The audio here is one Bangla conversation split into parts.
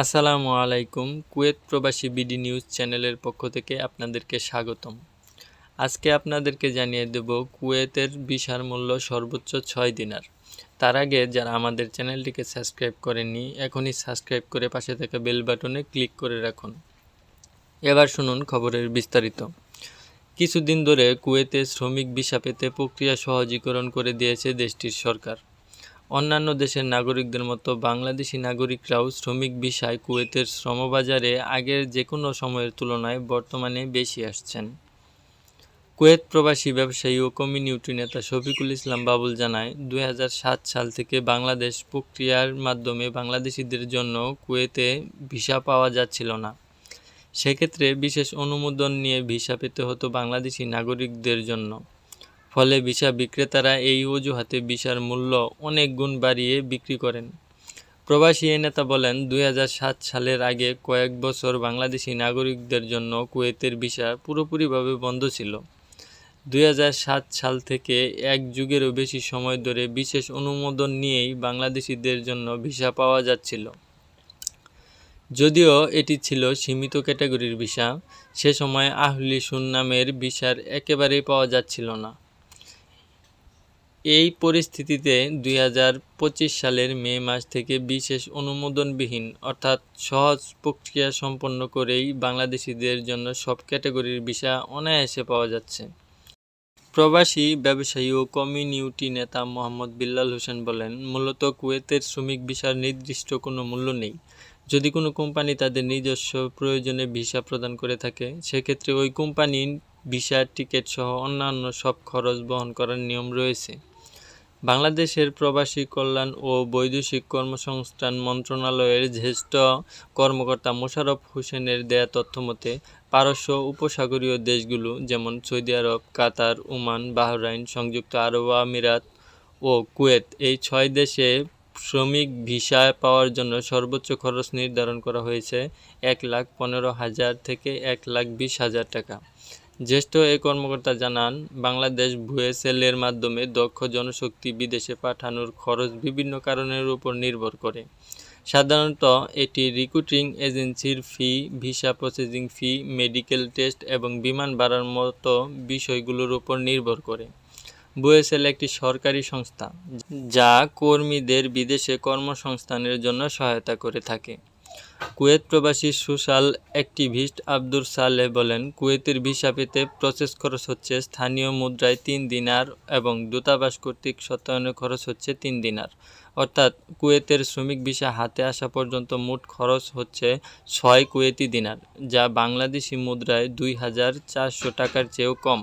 আসসালামু আলাইকুম। কুয়েত প্রবাসী বিডি নিউজ চ্যানেলের পক্ষ থেকে আপনাদেরকে স্বাগতম। আজকে আপনাদেরকে জানিয়ে দেব কুয়েতের ভিসার মূল্য সর্বোচ্চ ছয় দিনার। তার আগে যারা আমাদের চ্যানেলটিকে সাবস্ক্রাইব করেননি, এখনই সাবস্ক্রাইব করে পাশে থাকা বেল বাটনে ক্লিক করে রাখুন। এবার শুনুন খবরের বিস্তারিত। কিছুদিন ধরে কুয়েতে শ্রমিক ভিসা পেতে প্রক্রিয়া সহজীকরণ করে দিয়েছে দেশটির সরকার। অন্যান্য দেশের নাগরিকদের মতো বাংলাদেশি নাগরিকরাও শ্রমিক ভিসায় কুয়েতের শ্রমবাজারে আগের যে কোনো সময়ের তুলনায় বর্তমানে বেশি আসছেন। কুয়েত প্রবাসী ব্যবসায়ী ও কমিউনিটি নেতা শফিকুল ইসলাম বাবুল জানায় দু হাজার সাত সাল থেকে বাংলাদেশ প্রক্রিয়ার মাধ্যমে বাংলাদেশিদের জন্য কুয়েতে ভিসা পাওয়া যাচ্ছিল না। সেক্ষেত্রে বিশেষ অনুমোদন নিয়ে ভিসা পেতে হতো বাংলাদেশি নাগরিকদের জন্য। ফলে ভিসা বিক্রেতারা এই অজুহাতে ভিসার মূল্য অনেক গুণ বাড়িয়ে বিক্রি করেন। প্রবাসী এ নেতা বলেন, দুই হাজার সাত সালের আগে কয়েক বছর বাংলাদেশি নাগরিকদের জন্য কুয়েতের ভিসা পুরোপুরিভাবে বন্ধ ছিল। দুই হাজার সাত সাল থেকে এক যুগেরও বেশি সময় ধরে বিশেষ অনুমোদন নিয়েই বাংলাদেশিদের জন্য ভিসা পাওয়া যাচ্ছিল। যদিও এটি ছিল সীমিত ক্যাটাগরির ভিসা, সে সময় আহলি সুন্নামের ভিসার একেবারেই পাওয়া যাচ্ছিল না। এই পরিস্থিতিতে দুই হাজার পঁচিশ সালের মে মাস থেকে বিশেষ অনুমোদনবিহীন অর্থাৎ সহজ প্রক্রিয়া সম্পন্ন করেই বাংলাদেশিদের জন্য সব ক্যাটাগরির ভিসা অনায়াসে পাওয়া যাচ্ছে। প্রবাসী, ব্যবসায়ী ও কমিউনিটি নেতা মোহাম্মদ বিল্লাল হোসেন বলেন, মূলত কুয়েতের শ্রমিক ভিসার নির্দিষ্ট কোনো মূল্য নেই। যদি কোনো কোম্পানি তাদের নিজস্ব প্রয়োজনে ভিসা প্রদান করে থাকে, সেক্ষেত্রে ওই কোম্পানি ভিসা টিকিট সহ অন্যান্য সব খরচ বহন করার নিয়ম রয়েছে। বাংলাদেশের প্রবাসী কল্যাণ ও বৈদেশিক কর্মসংস্থান মন্ত্রণালয়ের জ্যেষ্ঠ কর্মকর্তা মোশাররফ হোসেনের দেয়া তথ্যমতে, পারস্য উপসাগরীয় দেশগুলো যেমন সৌদি আরব, কাতার, ওমান, বাহরাইন, সংযুক্ত আরব আমিরাত ও কুয়েত, এই ছয় দেশে শ্রমিক ভিসা পাওয়ার জন্য সর্বোচ্চ খরচ নির্ধারণ করা হয়েছে এক লাখ পনেরো হাজার থেকে এক লাখ বিশ হাজার টাকা। জ্যেষ্ঠ এই কর্মকর্তা জানান, বাংলাদেশ ভুয়েসেলের মাধ্যমে দক্ষ জনশক্তি বিদেশে পাঠানোর খরচ বিভিন্ন কারণের উপর নির্ভর করে। সাধারণত এটি রিক্রুটিং এজেন্সির fee, visa processing fee, medical test এবং বিমান ভাড়ার মতো বিষয়গুলোর উপর নির্ভর করে। বুয়েসেল একটি সরকারি সংস্থা, যা কর্মীদের বিদেশে কর্মসংস্থানের জন্য সহায়তা করে থাকে। কুয়েত প্রবাসী সোশ্যাল অ্যাক্টিভিস্ট আব্দুর সালেহ বলেন, কুয়েতের ভিসা পেতে প্রসেস খরচ হচ্ছে স্থানীয় মুদ্রায় তিন দিনার এবং দূতাবাস কর্তৃক সত্যায়নের খরচ হচ্ছে তিন দিনার। অর্থাৎ কুয়েতের শ্রমিক ভিসা হাতে আসা পর্যন্ত মোট খরচ হচ্ছে ছয় কুয়েতি দিনার, যা বাংলাদেশি মুদ্রায় দুই হাজার চারশো টাকার চেয়েও কম।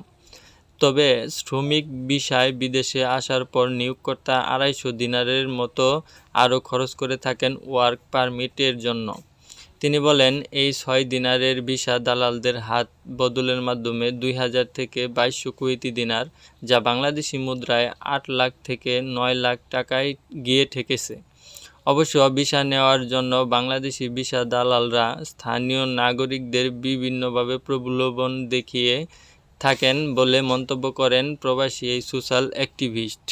তবে শ্রমিক বিষয় বিদেশে আসার পর নিয়োগকর্তা আড়াইশো দিনারের মতো আরও খরচ করে থাকেন ওয়ার্ক পারমিটের জন্য। তিনি বলেন, এই ছয় দিনারের ভিসা দালালদের হাত বদলের মাধ্যমে দুই হাজার থেকে বাইশশো কুয়েতি দিনার, যা বাংলাদেশি মুদ্রায় আট লাখ থেকে নয় লাখ টাকায় গিয়ে ঠেকেছে। অবশ্য ভিসা নেওয়ার জন্য বাংলাদেশি ভিসা দালালরা স্থানীয় নাগরিকদের বিভিন্নভাবে প্রলোভন দেখিয়ে থাকেন বলে মন্তব্য করেন প্রবাসী এই সোশ্যাল অ্যাক্টিভিস্ট।